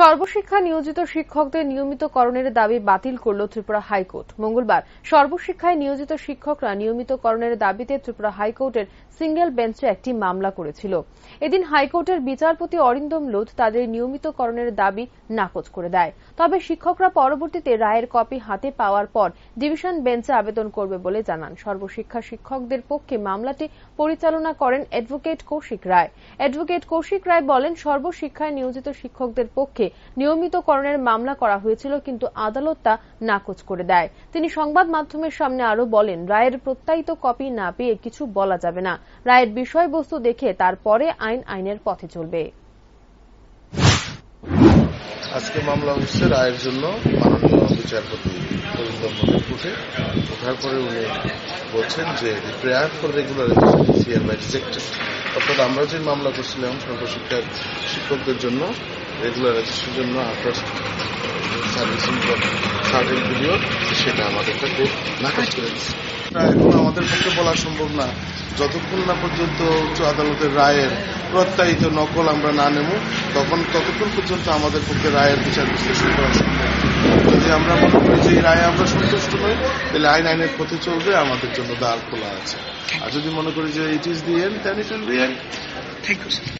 সর্বশিক্ষা নিয়োজিত শিক্ষকদের নিয়মিতকরণের দাবি বাতিল করল ত্রিপুরা হাইকোর্ট। মঙ্গলবার সর্বশিক্ষায় নিয়োজিত শিক্ষকরা নিয়মিতকরণের দাবিতে ত্রিপুরা হাইকোর্টের সিঙ্গেল বেঞ্চে একটি মামলা করেছিল। এদিন হাইকোর্টের বিচারপতি অরিন্দম লোধ তাদের নিয়মিতকরণের দাবি নাকচ করে দেয়। তবে শিক্ষকরা পরবর্তীতে রায়ের কপি হাতে পাওয়ার পর ডিভিশন বেঞ্চে আবেদন করবে বলে জানান। সর্বশিক্ষা শিক্ষকদের পক্ষে মামলাটি পরিচালনা করেন অ্যাডভোকেট কৌশিক রায়। অ্যাডভোকেট কৌশিক রায় বলেন, সর্বশিক্ষায় নিয়োজিত শিক্ষকদের পক্ষে নিয়মিতকরণের মামলা করা হয়েছিল, কিন্তু আদালত তা নাকচ করে দেয়। তিনি সংবাদ মাধ্যমের সামনে আরও বলেন, রায়ের প্রত্যায়িত কপি না পেয়ে কিছু বলা যাবে না। রায়ের বিষয়বস্তু দেখে তারপরে আইন আইনের পথে চলবে। আজকে মামলা হচ্ছে রায়ের জন্য মাননীয় বিচারপতি অরিন্দম কোর্টে। ওঠার পরে উনি বলছেন যে prayer for regularisation is hereby rejected অর্থাৎ আমরা যে মামলা করছিলাম সর্বশিক্ষার শিক্ষকদের জন্য রেগুলারাইজেশনের জন্য আফটার সার্ভিসিং পিরিয়ড সেটা আমাদেরটা কোর্ট নাকচ করে দিচ্ছে। এখন আমাদের পক্ষে বলা সম্ভব না। যতক্ষণ না পর্যন্ত উচ্চ আদালতের রায়ের প্রত্যায়িত নকল আমরা না নেব তখন ততক্ষণ পর্যন্ত আমাদের পক্ষে রায়ের বিচার বিশ্লেষণ করা সম্ভব যদি আমরা মনে করি যে এই রায়ে আমরা সন্তুষ্ট নই তাহলে আইন আইনের পথে চলবে আমাদের জন্য দ্বার খোলা আছে। আর যদি মনে করি যে it is the end then it will be end thank you sir